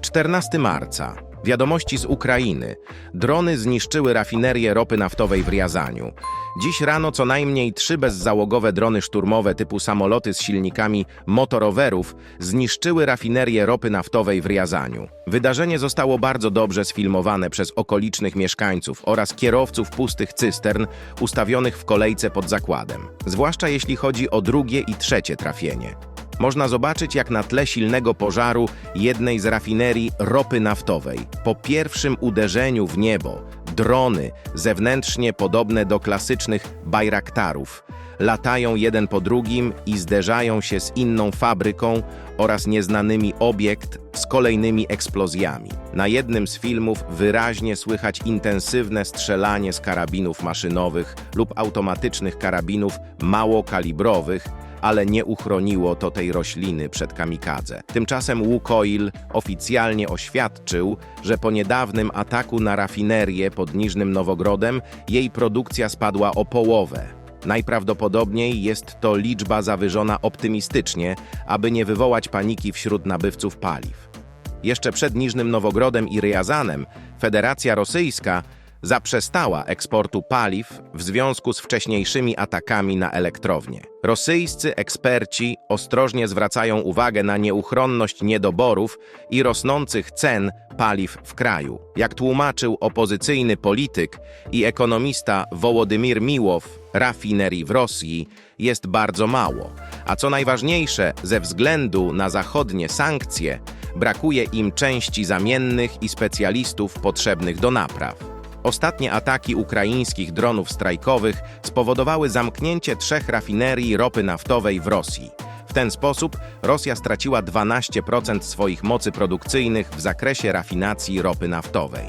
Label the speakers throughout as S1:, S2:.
S1: 14 marca. Wiadomości z Ukrainy. Drony zniszczyły rafinerię ropy naftowej w Riazaniu. Dziś rano co najmniej trzy bezzałogowe drony szturmowe typu samoloty z silnikami motorowerów zniszczyły rafinerię ropy naftowej w Riazaniu. Wydarzenie zostało bardzo dobrze sfilmowane przez okolicznych mieszkańców oraz kierowców pustych cystern ustawionych w kolejce pod zakładem. Zwłaszcza jeśli chodzi o drugie i trzecie trafienie. Można zobaczyć, jak na tle silnego pożaru jednej z rafinerii ropy naftowej, po pierwszym uderzeniu w niebo, drony, zewnętrznie podobne do klasycznych bajraktarów, latają jeden po drugim i zderzają się z inną fabryką oraz nieznanymi obiekt z kolejnymi eksplozjami. Na jednym z filmów wyraźnie słychać intensywne strzelanie z karabinów maszynowych lub automatycznych karabinów małokalibrowych, ale nie uchroniło to tej rośliny przed kamikadze. Tymczasem Łukoil oficjalnie oświadczył, że po niedawnym ataku na rafinerię pod Niżnym Nowogrodem jej produkcja spadła o połowę. Najprawdopodobniej jest to liczba zawyżona optymistycznie, aby nie wywołać paniki wśród nabywców paliw. Jeszcze przed Niżnym Nowogrodem i Ryjazanem Federacja Rosyjska zaprzestała eksportu paliw w związku z wcześniejszymi atakami na elektrownie. Rosyjscy eksperci ostrożnie zwracają uwagę na nieuchronność niedoborów i rosnących cen paliw w kraju. Jak tłumaczył opozycyjny polityk i ekonomista Wołodymir Miłow, rafinerii w Rosji jest bardzo mało, a co najważniejsze, ze względu na zachodnie sankcje, brakuje im części zamiennych i specjalistów potrzebnych do napraw. Ostatnie ataki ukraińskich dronów strajkowych spowodowały zamknięcie trzech rafinerii ropy naftowej w Rosji. W ten sposób Rosja straciła 12% swoich mocy produkcyjnych w zakresie rafinacji ropy naftowej.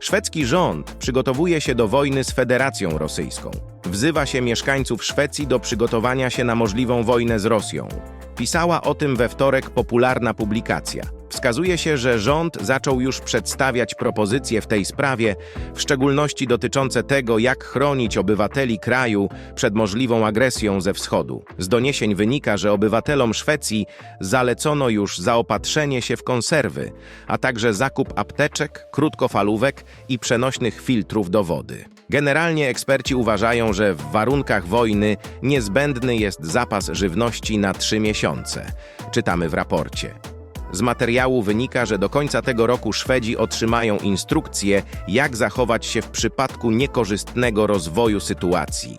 S1: Szwedzki rząd przygotowuje się do wojny z Federacją Rosyjską. Wzywa się mieszkańców Szwecji do przygotowania się na możliwą wojnę z Rosją. Pisała o tym we wtorek popularna publikacja. Wskazuje się, że rząd zaczął już przedstawiać propozycje w tej sprawie, w szczególności dotyczące tego, jak chronić obywateli kraju przed możliwą agresją ze wschodu. Z doniesień wynika, że obywatelom Szwecji zalecono już zaopatrzenie się w konserwy, a także zakup apteczek, krótkofalówek i przenośnych filtrów do wody. Generalnie eksperci uważają, że w warunkach wojny niezbędny jest zapas żywności na trzy miesiące. Czytamy w raporcie. Z materiału wynika, że do końca tego roku Szwedzi otrzymają instrukcje, jak zachować się w przypadku niekorzystnego rozwoju sytuacji.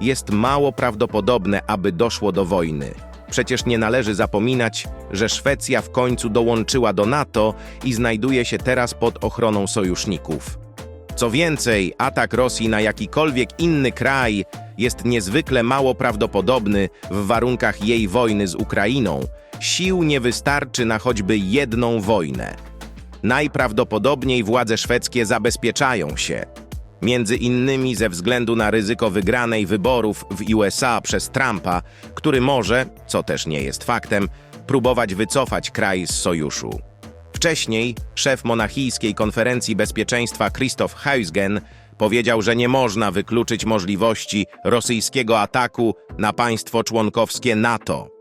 S1: Jest mało prawdopodobne, aby doszło do wojny. Przecież nie należy zapominać, że Szwecja w końcu dołączyła do NATO i znajduje się teraz pod ochroną sojuszników. Co więcej, atak Rosji na jakikolwiek inny kraj jest niezwykle mało prawdopodobny w warunkach jej wojny z Ukrainą. Sił nie wystarczy na choćby jedną wojnę. Najprawdopodobniej władze szwedzkie zabezpieczają się, między innymi ze względu na ryzyko wygranej wyborów w USA przez Trumpa, który może, co też nie jest faktem, próbować wycofać kraj z sojuszu. Wcześniej szef monachijskiej konferencji bezpieczeństwa Christoph Heusgen powiedział, że nie można wykluczyć możliwości rosyjskiego ataku na państwo członkowskie NATO.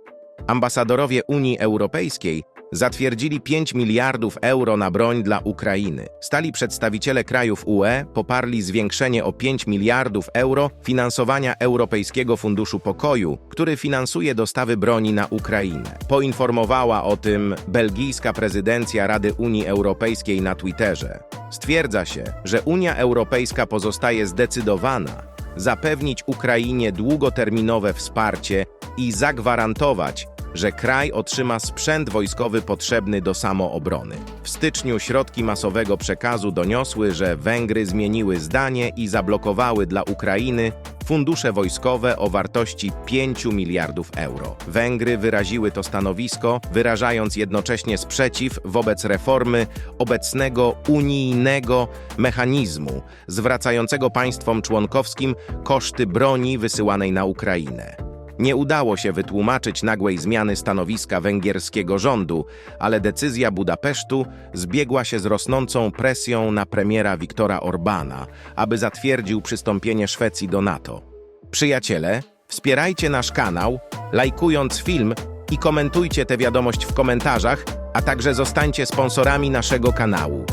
S1: Ambasadorowie Unii Europejskiej zatwierdzili 5 miliardów euro na broń dla Ukrainy. Stali przedstawiciele krajów UE poparli zwiększenie o 5 miliardów euro finansowania Europejskiego Funduszu Pokoju, który finansuje dostawy broni na Ukrainę. Poinformowała o tym belgijska prezydencja Rady Unii Europejskiej na Twitterze. Stwierdza się, że Unia Europejska pozostaje zdecydowana zapewnić Ukrainie długoterminowe wsparcie i zagwarantować, że kraj otrzyma sprzęt wojskowy potrzebny do samoobrony. W styczniu środki masowego przekazu doniosły, że Węgry zmieniły zdanie i zablokowały dla Ukrainy fundusze wojskowe o wartości 5 miliardów euro. Węgry wyraziły to stanowisko, wyrażając jednocześnie sprzeciw wobec reformy obecnego unijnego mechanizmu, zwracającego państwom członkowskim koszty broni wysyłanej na Ukrainę. Nie udało się wytłumaczyć nagłej zmiany stanowiska węgierskiego rządu, ale decyzja Budapesztu zbiegła się z rosnącą presją na premiera Viktora Orbana, aby zatwierdził przystąpienie Szwecji do NATO. Przyjaciele, wspierajcie nasz kanał, lajkując film i komentujcie tę wiadomość w komentarzach, a także zostańcie sponsorami naszego kanału.